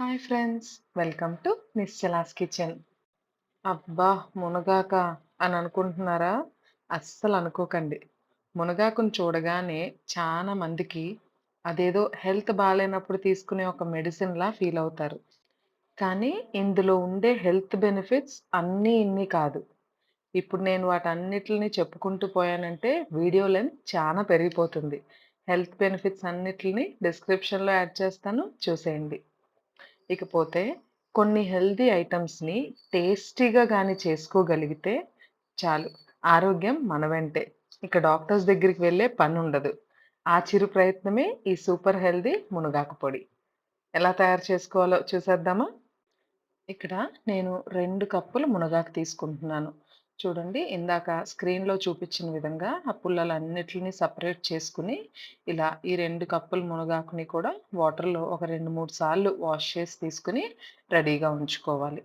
Hi friends welcome to Nischala's kitchen. అబ్బా మునగాక అని అనుకుంటున్నారా? అస్సలు అనుకోకండి. మునగాకును చూడగానే చాలా మందికి అదేదో హెల్త్ బాగాలేనప్పుడు తీసుకునే ఒక మెడిసిన్లా ఫీల్ అవుతారు. కానీ ఇందులో ఉండే హెల్త్ బెనిఫిట్స్ అన్నీ ఇన్ని కాదు. ఇప్పుడు నేను వాటన్నిటిని చెప్పుకుంటూ పోయానంటే వీడియో లెంత్ చాలా పెరిగిపోతుంది. హెల్త్ బెనిఫిట్స్ అన్నిటిని డిస్క్రిప్షన్లో యాడ్ చేస్తాను చూసేయండి. ఇకపోతే కొన్ని హెల్దీ ఐటమ్స్ని టేస్టీగా కానీ చేసుకోగలిగితే చాలు. ఆరోగ్యం మన వెంటే. ఇక డాక్టర్స్ దగ్గరికి వెళ్ళే పని ఉండదు ఆ చిరు ప్రయత్నమే ఈ సూపర్ హెల్దీ మునగాకు పొడి. ఎలా తయారు చేసుకోవాలో చూసేద్దామా? ఇక్కడ నేను రెండు కప్పులు మునగాకు తీసుకుంటున్నాను. చూడండి. ఇందాక స్క్రీన్లో చూపించిన విధంగా ఆ పుల్లలన్నిటిని సపరేట్ చేసుకుని ఇలా ఈ రెండు కప్పులు మునగాకుని కూడా వాటర్లో ఒక రెండు మూడు సార్లు వాష్ చేసి తీసుకుని రెడీగా ఉంచుకోవాలి.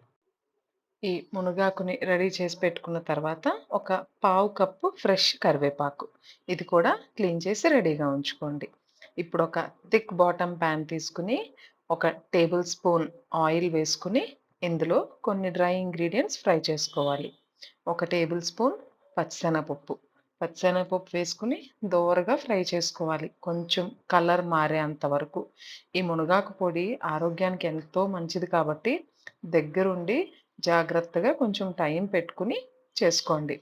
ఈ మునగాకుని రెడీ చేసి పెట్టుకున్న తర్వాత ఒక పావు కప్పు ఫ్రెష్ కరివేపాకు. ఇది కూడా క్లీన్ చేసి రెడీగా ఉంచుకోండి. ఇప్పుడు ఒక థిక్ బాటమ్ ప్యాన్ తీసుకుని ఒక టేబుల్ స్పూన్ ఆయిల్ వేసుకుని ఇందులో కొన్ని డ్రై ఇంగ్రీడియంట్స్ ఫ్రై చేసుకోవాలి. ఒక టేబుల్ స్పూన్ పచ్చిశనగపప్పు పచ్చిశనగపప్పు వేసుకుని దోరగా ఫ్రై చేసుకోవాలి. కొంచెం కలర్ మారేంత వరకు. ఈ మునగాకు పొడి ఆరోగ్యానికి ఎంతో మంచిది కాబట్టి దగ్గరుండి జాగ్రత్తగా కొంచెం టైం పెట్టుకుని చేసుకోండి.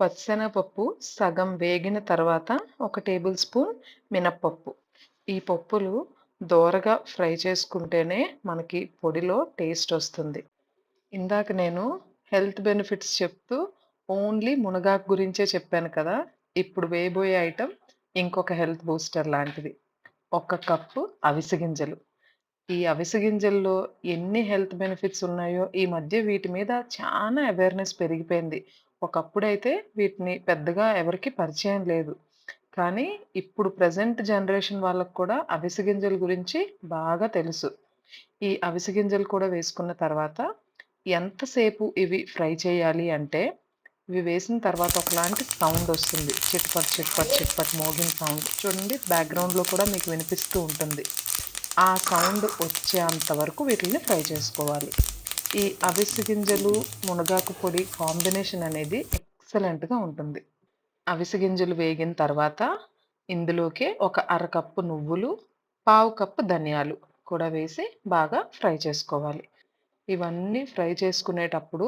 పచ్చిశనగపప్పు సగం వేగిన తర్వాత ఒక టేబుల్ స్పూన్ మినప్పప్పు. ఈ పప్పులు దోరగా ఫ్రై చేసుకుంటేనే మనకి పొడిలో టేస్ట్ వస్తుంది. ఇందాక నేను హెల్త్ బెనిఫిట్స్ చెప్తూ ఓన్లీ మునగాకు గురించే చెప్పాను కదా! ఇప్పుడు వేయబోయే ఐటెం ఇంకొక హెల్త్ బూస్టర్ లాంటిది. ఒక కప్పు అవిసె గింజలు. ఈ అవిసె గింజల్లో ఎన్ని హెల్త్ బెనిఫిట్స్ ఉన్నాయో ఈ మధ్య వీటి మీద చాలా అవేర్నెస్ పెరిగిపోయింది. ఒకప్పుడైతే వీటిని పెద్దగా ఎవరికి పరిచయం లేదు. కానీ ఇప్పుడు ప్రజెంట్ జనరేషన్ వాళ్ళకు కూడా అవిసె గింజల గురించి బాగా తెలుసు. ఈ అవిసె గింజలు కూడా వేసుకున్న తర్వాత ఎంతసేపు ఇవి ఫ్రై చేయాలి అంటే ఇవి వేసిన తర్వాత ఒకలాంటి సౌండ్ వస్తుంది. చిట్పట్ చిట్పట్ చిట్పట్ మోగిన సౌండ్. చూడండి బ్యాక్గ్రౌండ్లో కూడా మీకు వినిపిస్తూ ఉంటుంది. ఆ సౌండ్ వచ్చేంత వరకు వీటిని ఫ్రై చేసుకోవాలి. ఈ అవిసె గింజలు మునగాకు పొడి కాంబినేషన్ అనేది ఎక్సలెంట్గా ఉంటుంది. అవిసె గింజలు వేగిన తర్వాత ఇందులోకే ఒక అరకప్పు నువ్వులు పావు కప్పు ధనియాలు కూడా వేసి బాగా ఫ్రై చేసుకోవాలి. ఇవన్నీ ఫ్రై చేసుకునేటప్పుడు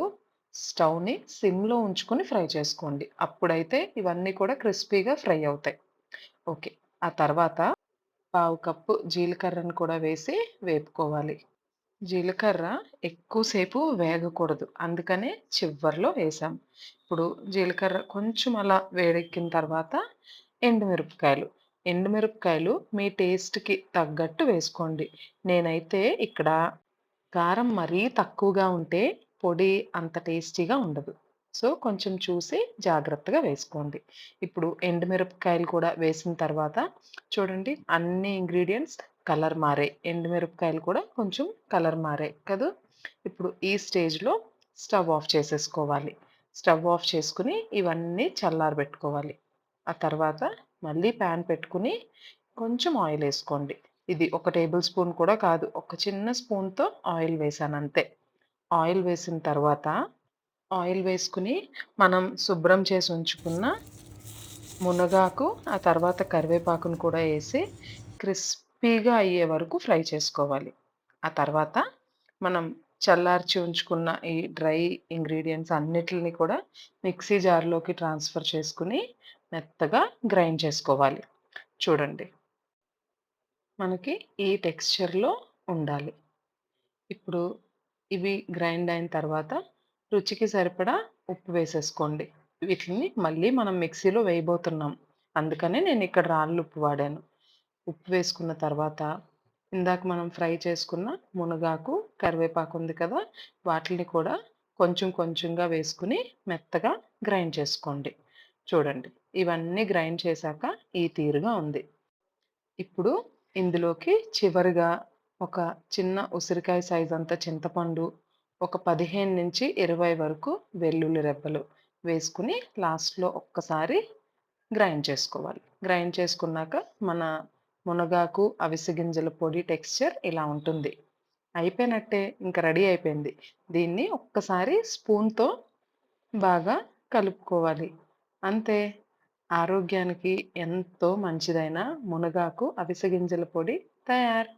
స్టవ్ని సిమ్లో ఉంచుకొని ఫ్రై చేసుకోండి. అప్పుడైతే ఇవన్నీ కూడా క్రిస్పీగా ఫ్రై అవుతాయి. ఓకే. ఆ తర్వాత పావు కప్పు జీలకర్రను కూడా వేసి వేపుకోవాలి. జీలకర్ర ఎక్కువసేపు వేగకూడదు. అందుకనే చివరిలో వేసాం. ఇప్పుడు జీలకర్ర కొంచెం అలా వేడెక్కిన తర్వాత ఎండుమిరపకాయలు. ఎండుమిరపకాయలు మీ టేస్ట్కి తగ్గట్టు వేసుకోండి. నేనైతే ఇక్కడ కారం మరీ తక్కువగా ఉంటే పొడి అంత టేస్టీగా ఉండదు. సో కొంచెం చూసి జాగ్రత్తగా వేసుకోండి. ఇప్పుడు ఎండుమిరపకాయలు కూడా వేసిన తర్వాత చూడండి అన్ని ఇంగ్రీడియంట్స్ కలర్ మారాయి ఎండుమిరపకాయలు కూడా కొంచెం కలర్ మారాయి కదా. ఇప్పుడు ఈ స్టేజ్లో స్టవ్ ఆఫ్ చేసేసుకోవాలి. స్టవ్ ఆఫ్ చేసుకుని ఇవన్నీ చల్లారబెట్టుకోవాలి. ఆ తర్వాత మళ్ళీ ప్యాన్ పెట్టుకుని కొంచెం ఆయిల్ వేసుకోండి. ఇది ఒక టేబుల్ స్పూన్ కూడా కాదు. ఒక చిన్న స్పూన్తో ఆయిల్ వేసాను అంతే. ఆయిల్ వేసిన తర్వాత ఆయిల్ వేసుకుని మనం శుభ్రం చేసి ఉంచుకున్న మునగాకు ఆ తర్వాత కరివేపాకును కూడా వేసి క్రిస్పీగా అయ్యే వరకు ఫ్రై చేసుకోవాలి. ఆ తర్వాత మనం చల్లార్చి ఉంచుకున్న ఈ డ్రై ఇంగ్రీడియంట్స్ అన్నిటిని కూడా మిక్సీ జార్లోకి ట్రాన్స్ఫర్ చేసుకుని మెత్తగా గ్రైండ్ చేసుకోవాలి. చూడండి. మనకి ఈ టెక్స్చర్లో ఉండాలి. ఇప్పుడు ఇవి గ్రైండ్ అయిన తర్వాత రుచికి సరిపడా ఉప్పు వేసేసుకోండి. వీటిని మళ్ళీ మనం మిక్సీలో వేయబోతున్నాం. అందుకనే నేను ఇక్కడ రాళ్ళు ఉప్పు వాడాను. ఉప్పు వేసుకున్న తర్వాత ఇందాక మనం ఫ్రై చేసుకున్న మునగాకు కరివేపాకు ఉంది కదా వాటిని కూడా కొంచెం కొంచెంగా వేసుకుని మెత్తగా గ్రైండ్ చేసుకోండి. చూడండి ఇవన్నీ గ్రైండ్ చేశాక ఈ తీరుగా ఉంది. ఇప్పుడు ఇందులోకి చివరిగా ఒక చిన్న ఉసిరికాయ సైజ్ అంత చింతపండు ఒక పదిహేను నుంచి ఇరవై వరకు వెల్లుల్లి రెబ్బలు వేసుకుని లాస్ట్లో ఒక్కసారి గ్రైండ్ చేసుకోవాలి గ్రైండ్ చేసుకున్నాక మన మునగాకు అవిసె గింజల పొడి టెక్స్చర్ ఇలా ఉంటుంది అయిపోయినట్టే. ఇంకా రెడీ అయిపోయింది. దీన్ని ఒక్కసారి స్పూన్‌తో బాగా కలుపుకోవాలి. అంతే. ఆరోగ్యానికి ఎంతో మంచిదైన మునగాకు అవిసె గింజల పొడి తయారు.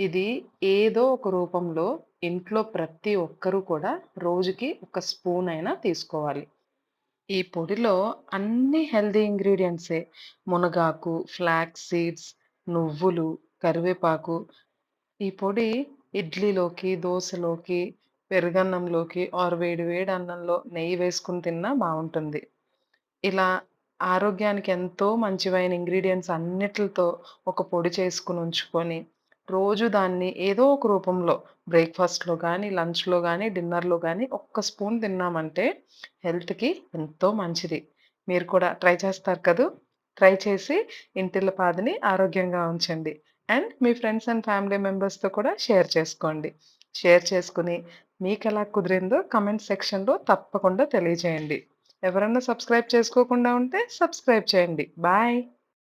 ఇది ఏదో ఒక రూపంలో ఇంట్లో ప్రతి ఒక్కరూ కూడా రోజుకి ఒక స్పూన్ అయినా తీసుకోవాలి. ఈ పొడిలో అన్ని హెల్తీ ఇంగ్రీడియంట్సే మునగాకు, ఫ్లాక్స్ సీడ్స్, నువ్వులు, కరివేపాకు. ఈ పొడి ఇడ్లీలోకి, దోశలోకి పెరుగన్నంలోకి ఆరు వేడి వేడి అన్నంలో నెయ్యి వేసుకుని తిన్నా బాగుంటుంది ఇలా ఆరోగ్యానికి ఎంతో మంచివైన ఇంగ్రీడియంట్స్ అన్నిటితో ఒక పొడి చేసుకుని ఉంచుకొని, రోజు దాన్ని ఏదో ఒక రూపంలో బ్రేక్‌ఫాస్ట్‌లో కానీ లంచ్‌లో కానీ డిన్నర్‌లో కానీ ఒక్క స్పూన్ తిన్నామంటే హెల్త్‌కి ఎంతో మంచిది. మీరు కూడా ట్రై చేస్తారు కదూ! ట్రై చేసి ఇంటిల్లిపాదిని ఆరోగ్యంగా ఉంచండి. అండ్ మీ ఫ్రెండ్స్ అండ్ ఫ్యామిలీ మెంబర్స్‌తో కూడా షేర్ చేసుకోండి. షేర్ చేసుకుని మీకు ఎలా కుదిరిందో కమెంట్ సెక్షన్‌లో తప్పకుండా తెలియజేయండి. ఎవరన్నా సబ్స్క్రైబ్ చేసుకోకుండా ఉంటే సబ్స్క్రైబ్ చేయండి. బాయ్.